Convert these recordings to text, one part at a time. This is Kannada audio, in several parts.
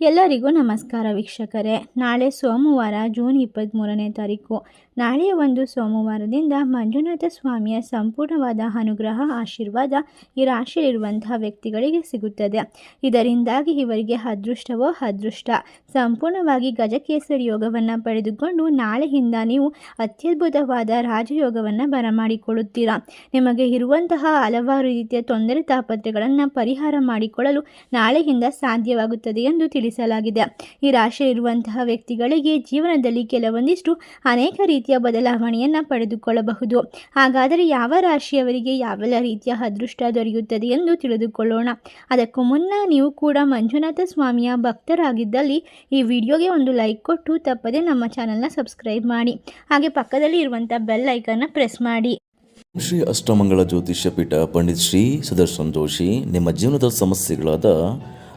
ಎಲ್ಲರಿಗೂ ನಮಸ್ಕಾರ ವೀಕ್ಷಕರೇ. ನಾಳೆ ಸೋಮವಾರ ಜೂನ್ ಇಪ್ಪತ್ತ್ಮೂರನೇ ತಾರೀಕು. ನಾಳೆಯ ಒಂದು ಸೋಮವಾರದಿಂದ ಮಂಜುನಾಥ ಸ್ವಾಮಿಯ ಸಂಪೂರ್ಣವಾದ ಅನುಗ್ರಹ, ಆಶೀರ್ವಾದ ಈ ರಾಶಿಯಲ್ಲಿರುವಂತಹ ವ್ಯಕ್ತಿಗಳಿಗೆ ಸಿಗುತ್ತದೆ. ಇದರಿಂದಾಗಿ ಇವರಿಗೆ ಅದೃಷ್ಟವೋ ಅದೃಷ್ಟ. ಸಂಪೂರ್ಣವಾಗಿ ಗಜಕೇಸರಿ ಯೋಗವನ್ನು ಪಡೆದುಕೊಂಡು ನಾಳೆಯಿಂದ ನೀವು ಅತ್ಯದ್ಭುತವಾದ ರಾಜಯೋಗವನ್ನು ಬರಮಾಡಿಕೊಳ್ಳುತ್ತೀರಾ? ನಿಮಗೆ ಇರುವಂತಹ ಹಲವಾರು ರೀತಿಯ ತೊಂದರೆ ತಾಪತ್ರೆಗಳನ್ನು ಪರಿಹಾರ ಮಾಡಿಕೊಳ್ಳಲು ನಾಳೆಯಿಂದ ಸಾಧ್ಯವಾಗುತ್ತದೆ ಎಂದು ತಿಳಿಸಲಾಗಿದೆ ಈ ರಾಶಿಯಲ್ಲಿರುವಂತಹ ವ್ಯಕ್ತಿಗಳಿಗೆ ಜೀವನದಲ್ಲಿ ಕೆಲವೊಂದಿಷ್ಟು ಅನೇಕ ರೀತಿಯ ಬದಲಾವಣೆಯನ್ನು ಪಡೆದುಕೊಳ್ಳಬಹುದು. ಹಾಗಾದರೆ ಯಾವ ರಾಶಿಯವರಿಗೆ ಯಾವೆಲ್ಲ ರೀತಿಯ ಅದೃಷ್ಟ ದೊರೆಯುತ್ತದೆ ಎಂದು ತಿಳಿದುಕೊಳ್ಳೋಣ. ಅದಕ್ಕೂ ಮುನ್ನ ನೀವು ಕೂಡ ಮಂಜುನಾಥ ಸ್ವಾಮಿಯ ಭಕ್ತರಾಗಿದ್ದಲ್ಲಿ ಈ ವಿಡಿಯೋಗೆ ಒಂದು ಲೈಕ್ ಕೊಟ್ಟು ತಪ್ಪದೆ ನಮ್ಮ ಚಾನಲ್ನ ಸಬ್ಸ್ಕ್ರೈಬ್ ಮಾಡಿ. ಹಾಗೆ ಪಕ್ಕದಲ್ಲಿ ಇರುವಂಥ ಬೆಲ್ ಐಕನ್ನ ಪ್ರೆಸ್ ಮಾಡಿ. ಶ್ರೀ ಅಷ್ಟಮಂಗಳ ಜ್ಯೋತಿಷ್ಯ ಪೀಠ ಪಂಡಿತ್ ಶ್ರೀ ಸುದರ್ಶನ್ ಜೋಶಿ ನಿಮ್ಮ ಜೀವನದ ಸಮಸ್ಯೆಗಳಾದ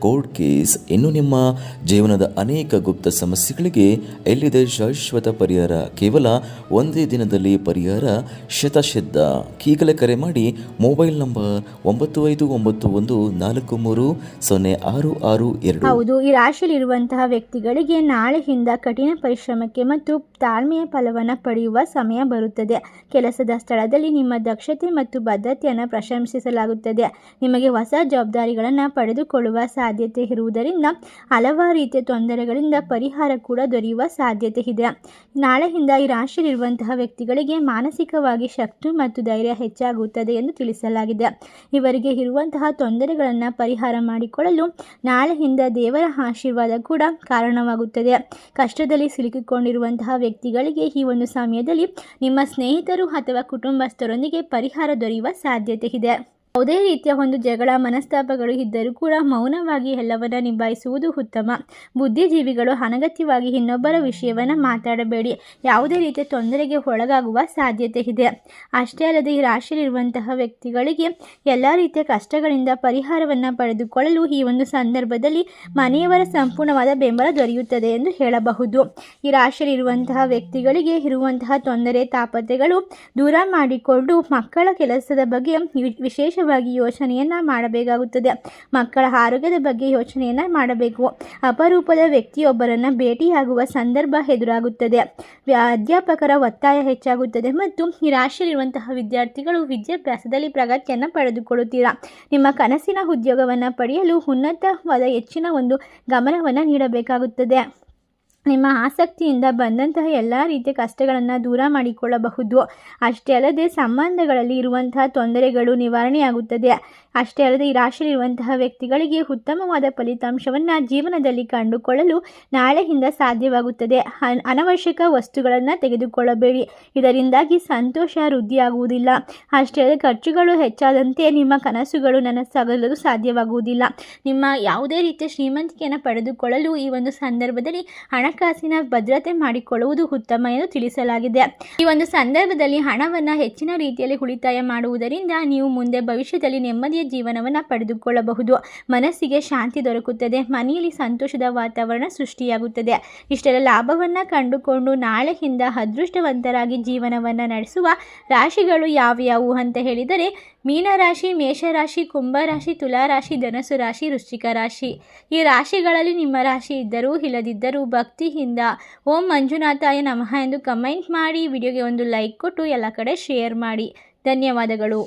ಕೋರ್ಟ್ ಕೇಸ್. ಇನ್ನು ನಿಮ್ಮ ಜೀವನದ ಅನೇಕ ಗುಪ್ತ ಸಮಸ್ಯೆಗಳಿಗೆ ಎಲ್ಲಿದೆ ಶಾಶ್ವತ ಪರಿಹಾರ? ಕೇವಲ ಒಂದೇ ದಿನದಲ್ಲಿ ಪರಿಹಾರ? ಶತಶಿದ್ಧ ಈಗಲೇ ಕರೆ ಮಾಡಿ ಮೊಬೈಲ್ ನಂಬರ್ ಒಂಬತ್ತು ಐದು ಒಂಬತ್ತು ಒಂದು ನಾಲ್ಕು ಮೂರು ಸೊನ್ನೆ ಆರು ಆರು ಎರಡು. ಹೌದು, ಈ ರಾಶಿಯಲ್ಲಿರುವಂತಹ ವ್ಯಕ್ತಿಗಳಿಗೆ ನಾಳೆಯಿಂದ ಕಠಿಣ ಪರಿಶ್ರಮಕ್ಕೆ ಮತ್ತು ತಾಳ್ಮೆಯ ಫಲವನ್ನು ಪಡೆಯುವ ಸಮಯ ಬರುತ್ತದೆ. ಕೆಲಸದ ಸ್ಥಳದಲ್ಲಿ ನಿಮ್ಮ ದಕ್ಷತೆ ಮತ್ತು ಬದ್ಧತೆಯನ್ನು ಪ್ರಶಂಸಿಸಲಾಗುತ್ತದೆ. ನಿಮಗೆ ಹೊಸ ಜವಾಬ್ದಾರಿಗಳನ್ನು ಪಡೆದುಕೊಳ್ಳುವ ಸಾಧ್ಯತೆ ಇರುವುದರಿಂದ ಹಲವಾರು ರೀತಿಯ ತೊಂದರೆಗಳಿಂದ ಪರಿಹಾರ ಕೂಡ ದೊರೆಯುವ ಸಾಧ್ಯತೆ ಇದೆ. ನಾಳೆಯಿಂದ ಈ ರಾಶಿಯಲ್ಲಿರುವಂತಹ ವ್ಯಕ್ತಿಗಳಿಗೆ ಮಾನಸಿಕವಾಗಿ ಶಕ್ತಿ ಮತ್ತು ಧೈರ್ಯ ಹೆಚ್ಚಾಗುತ್ತದೆ ಎಂದು ತಿಳಿಸಲಾಗಿದೆ. ಇವರಿಗೆ ಇರುವಂತಹ ತೊಂದರೆಗಳನ್ನು ಪರಿಹಾರ ಮಾಡಿಕೊಳ್ಳಲು ನಾಳೆಯಿಂದ ದೇವರ ಆಶೀರ್ವಾದ ಕೂಡ ಕಾರಣವಾಗುತ್ತದೆ. ಕಷ್ಟದಲ್ಲಿ ಸಿಲುಕಿಕೊಂಡಿರುವಂತಹ ವ್ಯಕ್ತಿಗಳಿಗೆ ಈ ಒಂದು ಸಮಯದಲ್ಲಿ ನಿಮ್ಮ ಸ್ನೇಹಿತರು ಅಥವಾ ಕುಟುಂಬಸ್ಥರೊಂದಿಗೆ ಪರಿಹಾರ ದೊರೆಯುವ ಸಾಧ್ಯತೆ ಇದೆ. ಯಾವುದೇ ರೀತಿಯ ಒಂದು ಜಗಳ, ಮನಸ್ತಾಪಗಳು ಇದ್ದರೂ ಕೂಡ ಮೌನವಾಗಿ ಎಲ್ಲವನ್ನ ನಿಭಾಯಿಸುವುದು ಉತ್ತಮ. ಬುದ್ಧಿಜೀವಿಗಳು ಅನಗತ್ಯವಾಗಿ ಇನ್ನೊಬ್ಬರ ವಿಷಯವನ್ನು ಮಾತಾಡಬೇಡಿ. ಯಾವುದೇ ರೀತಿಯ ತೊಂದರೆಗೆ ಒಳಗಾಗುವ ಸಾಧ್ಯತೆ ಇದೆ. ಅಷ್ಟೇ ಅಲ್ಲದೆ ಈ ರಾಶಿಯಲ್ಲಿರುವಂತಹ ವ್ಯಕ್ತಿಗಳಿಗೆ ಎಲ್ಲ ರೀತಿಯ ಕಷ್ಟಗಳಿಂದ ಪರಿಹಾರವನ್ನು ಪಡೆದುಕೊಳ್ಳಲು ಈ ಒಂದು ಸಂದರ್ಭದಲ್ಲಿ ಮನೆಯವರ ಸಂಪೂರ್ಣವಾದ ಬೆಂಬಲ ದೊರೆಯುತ್ತದೆ ಎಂದು ಹೇಳಬಹುದು. ಈ ರಾಶಿಯಲ್ಲಿರುವಂತಹ ವ್ಯಕ್ತಿಗಳಿಗೆ ಇರುವಂತಹ ತೊಂದರೆ, ತಾಪತ್ರೆಗಳು ದೂರ ಮಾಡಿಕೊಂಡು ಮಕ್ಕಳ ಕೆಲಸದ ಬಗ್ಗೆ ವಿ- ವಿಶೇಷವಾಗಿ ಯೋಚನೆಯನ್ನು ಮಾಡಬೇಕಾಗುತ್ತದೆ. ಮಕ್ಕಳ ಆರೋಗ್ಯದ ಬಗ್ಗೆ ಯೋಚನೆಯನ್ನು ಮಾಡಬೇಕು. ಅಪರೂಪದ ವ್ಯಕ್ತಿಯೊಬ್ಬರನ್ನು ಭೇಟಿಯಾಗುವ ಸಂದರ್ಭ ಎದುರಾಗುತ್ತದೆ. ಅಧ್ಯಾಪಕರ ಒತ್ತಾಯ ಹೆಚ್ಚಾಗುತ್ತದೆ ಮತ್ತು ನಿರಾಶೆಯಲ್ಲಿರುವಂತಹ ರಾಶಿಯಲ್ಲಿರುವಂತಹ ವಿದ್ಯಾರ್ಥಿಗಳು ವಿದ್ಯಾಭ್ಯಾಸದಲ್ಲಿ ಪ್ರಗತಿಯನ್ನು ಪಡೆದುಕೊಳ್ಳುತ್ತೀರಾ? ನಿಮ್ಮ ಕನಸಿನ ಉದ್ಯೋಗವನ್ನು ಪಡೆಯಲು ಉನ್ನತವಾದ ಹೆಚ್ಚಿನ ಒಂದು ಗಮನವನ್ನು ನೀಡಬೇಕಾಗುತ್ತದೆ. ನಿಮ್ಮ ಆಸಕ್ತಿಯಿಂದ ಬಂದಂತಹ ಎಲ್ಲ ರೀತಿಯ ಕಷ್ಟಗಳನ್ನು ದೂರ ಮಾಡಿಕೊಳ್ಳಬಹುದು. ಅಷ್ಟೇ ಅಲ್ಲದೆ ಸಂಬಂಧಗಳಲ್ಲಿ ಇರುವಂತಹ ತೊಂದರೆಗಳು ನಿವಾರಣೆಯಾಗುತ್ತದೆ. ಅಷ್ಟೇ ಅಲ್ಲದೆ ಈ ರಾಶಿಯಲ್ಲಿರುವಂತಹ ವ್ಯಕ್ತಿಗಳಿಗೆ ಉತ್ತಮವಾದ ಫಲಿತಾಂಶವನ್ನು ಜೀವನದಲ್ಲಿ ಕಂಡುಕೊಳ್ಳಲು ನಾಳೆಯಿಂದ ಸಾಧ್ಯವಾಗುತ್ತದೆ. ಅನ್- ಅನವಶ್ಯಕ ವಸ್ತುಗಳನ್ನು ತೆಗೆದುಕೊಳ್ಳಬೇಡಿ. ಇದರಿಂದಾಗಿ ಸಂತೋಷ ವೃದ್ಧಿಯಾಗುವುದಿಲ್ಲ ಅಷ್ಟೇ ಅಲ್ಲದೆ ಖರ್ಚುಗಳು ಹೆಚ್ಚಾದಂತೆ ನಿಮ್ಮ ಕನಸುಗಳು ನನಸಾಗಲು ಸಾಧ್ಯವಾಗುವುದಿಲ್ಲ. ನಿಮ್ಮ ಯಾವುದೇ ರೀತಿಯ ಶ್ರೀಮಂತಿಕೆಯನ್ನು ಪಡೆದುಕೊಳ್ಳಲು ಈ ಒಂದು ಸಂದರ್ಭದಲ್ಲಿ ಹಣಕಾಸಿನ ಭದ್ರತೆ ಮಾಡಿಕೊಳ್ಳುವುದು ಉತ್ತಮ ಎಂದು ತಿಳಿಸಲಾಗಿದೆ. ಈ ಒಂದು ಸಂದರ್ಭದಲ್ಲಿ ಹಣವನ್ನು ಹೆಚ್ಚಿನ ರೀತಿಯಲ್ಲಿ ಉಳಿತಾಯ ಮಾಡುವುದರಿಂದ ನೀವು ಮುಂದೆ ಭವಿಷ್ಯದಲ್ಲಿ ನೆಮ್ಮದಿಯ ಜೀವನವನ್ನು ಪಡೆದುಕೊಳ್ಳಬಹುದು. ಮನಸ್ಸಿಗೆ ಶಾಂತಿ ದೊರಕುತ್ತದೆ. ಮನೆಯಲ್ಲಿ ಸಂತೋಷದ ವಾತಾವರಣ ಸೃಷ್ಟಿಯಾಗುತ್ತದೆ. ಇಷ್ಟೆಲ್ಲ ಲಾಭವನ್ನು ಕಂಡುಕೊಂಡು ನಾಳೆಯಿಂದ ಅದೃಷ್ಟವಂತರಾಗಿ ಜೀವನವನ್ನು ನಡೆಸುವ ರಾಶಿಗಳು ಯಾವ್ಯಾವು ಅಂತ ಹೇಳಿದರೆ ಮೀನರಾಶಿ, ಮೇಷರಾಶಿ, ಕುಂಭರಾಶಿ, ತುಲಾರಾಶಿ ಧನಸು ರಾಶಿ, ವೃಶ್ಚಿಕ ರಾಶಿ. ಈ ರಾಶಿಗಳಲ್ಲಿ ನಿಮ್ಮ ರಾಶಿ ಇದ್ದರೂ, ಇಲ್ಲದಿದ್ದರೂ ಭಕ್ತಿಯಿಂದ ಓಂ ಮಂಜುನಾಥಾಯ ನಮಃ ಎಂದು ಕಮೆಂಟ್ ಮಾಡಿ, ವಿಡಿಯೋಗೆ ಒಂದು ಲೈಕ್ ಕೊಟ್ಟು ಎಲ್ಲ ಕಡೆ ಶೇರ್ ಮಾಡಿ. ಧನ್ಯವಾದಗಳು.